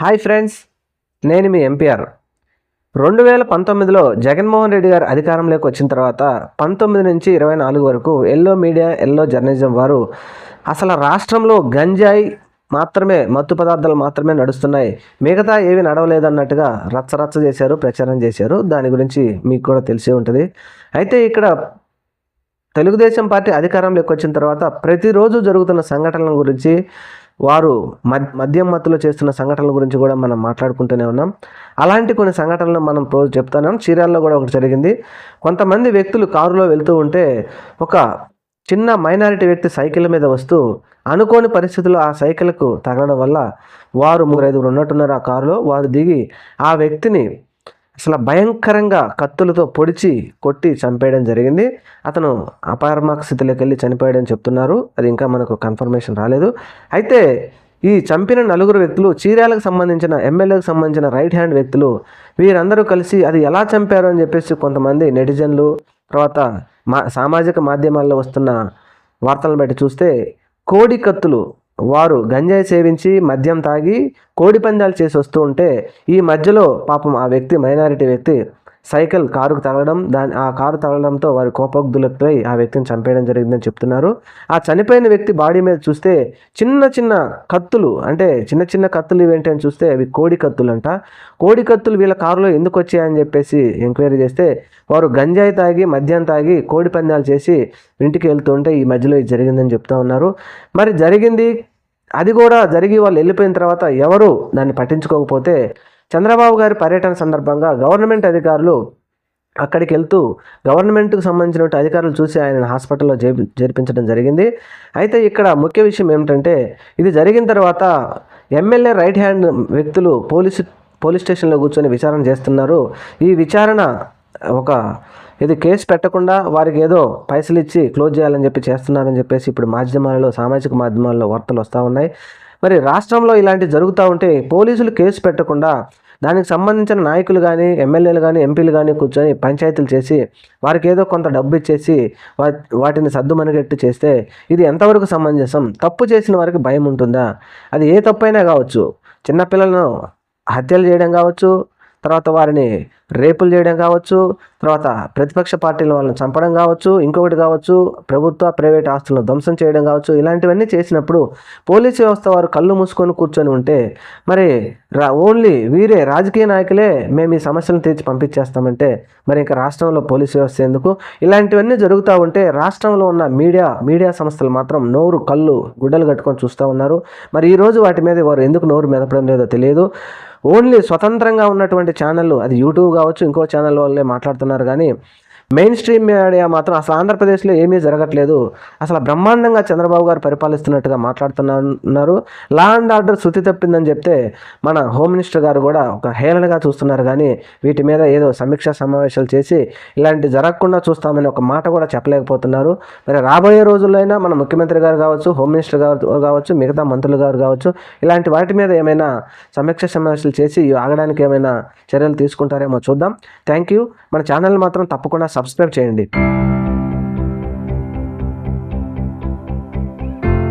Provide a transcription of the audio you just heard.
Hi friends నేను మీ MPR. రెండు వేల పంతొమ్మిదిలో జగన్మోహన్ రెడ్డి గారు అధికారంలోకి వచ్చిన తర్వాత పంతొమ్మిది నుంచి ఇరవై నాలుగు వరకు ఎల్లో మీడియా ఎల్లో జర్నలిజం వారు అసలు రాష్ట్రంలో గంజాయి మాత్రమే మత్తు పదార్థాలు మాత్రమే నడుస్తున్నాయి. మిగతా ఏవి నడవలేదన్నట్టుగా రచ్చ రచ్చ చేశారు ప్రచారం చేశారు. దాని గురించి మీకు కూడా తెలిసే ఉంటుంది. అయితే ఇక్కడ తెలుగుదేశం పార్టీ అధికారంలోకి వచ్చిన తర్వాత ప్రతిరోజు జరుగుతున్న సంఘటనల గురించి వారు మద్యం మత్తులో చేస్తున్న సంఘటనల గురించి కూడా మనం మాట్లాడుకుంటూనే ఉన్నాం. అలాంటి కొన్ని సంఘటనలు మనం రోజు చెప్తాను చీరాల్లో కూడా ఒకటి జరిగింది. కొంతమంది వ్యక్తులు కారులో వెళ్తూ ఉంటే ఒక చిన్న మైనారిటీ వ్యక్తి సైకిల్ మీద వస్తూ అనుకోని పరిస్థితుల్లో ఆ సైకిల్కు తగలడం వల్ల వారు ముగ్గురు ఐదుగురు ఉన్నట్టున్నారు ఆ కారులో. వారు దిగి ఆ వ్యక్తిని అసలు భయంకరంగా కత్తులతో పొడిచి కొట్టి చంపేయడం జరిగింది. అతను అపారమాక స్థితిలోకి వెళ్ళి చనిపోయాడని చెప్తున్నారు. అది ఇంకా మనకు కన్ఫర్మేషన్ రాలేదు. అయితే ఈ చంపిన నలుగురు వ్యక్తులు చీరాలకు సంబంధించిన ఎమ్మెల్యేలకు సంబంధించిన రైట్ హ్యాండ్ వ్యక్తులు వీరందరూ కలిసి అది ఎలా చంపారు అని చెప్పేసి కొంతమంది నెటిజన్లు తర్వాత మా సామాజిక మాధ్యమాల్లో వస్తున్న వార్తలను బట్టి చూస్తే కోడి కత్తులు వారు గంజాయి సేవించి మద్యం తాగి కోడి పందాలు చేసి వస్తూ ఉంటే ఈ మధ్యలో పాపం ఆ వ్యక్తి మైనారిటీ వ్యక్తి సైకిల్ కారుకు తగలడం దాని ఆ కారు తగలడంతో వారి కోపగ్ధులపై ఆ వ్యక్తిని చంపేయడం జరిగిందని చెప్తున్నారు. ఆ చనిపోయిన వ్యక్తి బాడీ మీద చూస్తే చిన్న చిన్న కత్తులు అంటే చిన్న చిన్న కత్తులు ఇవేంటి అని చూస్తే అవి కోడి కత్తులు అంట కోడి కత్తులు వీళ్ళ కారులో ఎందుకు వచ్చాయని చెప్పేసి ఎంక్వైరీ చేస్తే వారు గంజాయి తాగి మద్యం తాగి కోడి పందాలు చేసి ఇంటికి వెళ్తుంటే ఈ మధ్యలో ఇది జరిగిందని చెప్తా ఉన్నారు. మరి జరిగింది అది కూడా జరిగి వాళ్ళు వెళ్ళిపోయిన తర్వాత ఎవరు దాన్ని పట్టించుకోకపోతే చంద్రబాబు గారి పర్యటన సందర్భంగా గవర్నమెంట్ అధికారులు అక్కడికి వెళ్తూ గవర్నమెంట్కు సంబంధించిన అధికారులు చూసి ఆయన హాస్పిటల్లో చేర్పి చేర్పించడం జరిగింది. అయితే ఇక్కడ ముఖ్య విషయం ఏమిటంటే ఇది జరిగిన తర్వాత ఎమ్మెల్యే రైట్ హ్యాండ్ వ్యక్తులు పోలీసు పోలీస్ స్టేషన్లో కూర్చొని విచారణ చేస్తున్నారు. ఈ విచారణ ఒక ఇది కేసు పెట్టకుండా వారికి ఏదో పైసలు ఇచ్చి క్లోజ్ చేయాలని చెప్పి చేస్తున్నారని చెప్పేసి ఇప్పుడు మాధ్యమాలలో సామాజిక మాధ్యమాల్లో వార్తలు వస్తూ ఉన్నాయి. మరి రాష్ట్రంలో ఇలాంటివి జరుగుతూ ఉంటే పోలీసులు కేసు పెట్టకుండా దానికి సంబంధించిన నాయకులు కానీ ఎమ్మెల్యేలు కానీ ఎంపీలు కానీ కూర్చొని పంచాయతీలు చేసి వారికి ఏదో కొంత డబ్బు ఇచ్చేసి వా వాటిని సర్దుమనిగట్టు చేస్తే ఇది ఎంతవరకు సమంజసం? తప్పు చేసిన వారికి భయం ఉంటుందా? అది ఏ తప్పైనా కావచ్చు. చిన్నపిల్లలను హత్యలు చేయడం కావచ్చు తర్వాత వారిని రేపులు చేయడం కావచ్చు తర్వాత ప్రతిపక్ష పార్టీల వాళ్ళని చంపడం కావచ్చు ఇంకొకటి కావచ్చు ప్రభుత్వ ప్రైవేట్ ఆస్తులను ధ్వంసం చేయడం కావచ్చు ఇలాంటివన్నీ చేసినప్పుడు పోలీసు వ్యవస్థ వారు కళ్ళు మూసుకొని కూర్చొని ఉంటే మరి రా ఓన్లీ వీరే రాజకీయ నాయకులే మేము ఈ సమస్యలను తీర్చి పంపించేస్తామంటే మరి ఇంకా రాష్ట్రంలో పోలీసు వ్యవస్థ ఎందుకు? ఇలాంటివన్నీ జరుగుతూ ఉంటే రాష్ట్రంలో ఉన్న మీడియా మీడియా సంస్థలు మాత్రం నోరు కళ్ళు గుడ్డలు కట్టుకొని చూస్తూ ఉన్నారు. మరి ఈరోజు వాటి మీద వారు ఎందుకు నోరు మెదపడం లేదో తెలియదు. ఓన్లీ స్వతంత్రంగా ఉన్నటువంటి ఛానళ్ళు అది యూట్యూబ్ కావచ్చు ఇంకో ఛానల్ వాళ్ళే మాట్లాడుతున్నారు. కానీ మెయిన్ స్ట్రీమ్ మీడియా మాత్రం అసలు ఆంధ్రప్రదేశ్లో ఏమీ జరగట్లేదు. అసలు బ్రహ్మాండంగా చంద్రబాబు గారు పరిపాలిస్తున్నట్టుగా మాట్లాడుతున్నారు. లా అండ్ ఆర్డర్ శృతి తప్పిందని చెప్తే మన హోమ్ మినిస్టర్ గారు కూడా ఒక హేళనగా చూస్తున్నారు. కానీ వీటి మీద ఏదో సమీక్షా సమావేశాలు చేసి ఇలాంటి జరగకుండా చూస్తామని ఒక మాట కూడా చెప్పలేకపోతున్నారు. మరి రాబోయే రోజుల్లో అయినా మన ముఖ్యమంత్రి గారు కావచ్చు హోమ్ మినిస్టర్ గారు కావచ్చు మిగతా మంత్రులు గారు కావచ్చు ఇలాంటి వాటి మీద ఏమైనా సమీక్ష సమావేశాలు చేసి ఆగడానికి ఏమైనా చర్యలు తీసుకుంటారేమో చూద్దాం. థ్యాంక్ యూ మన ఛానల్ మాత్రం తప్పకుండా సబ్స్క్రైబ్ చేయండి.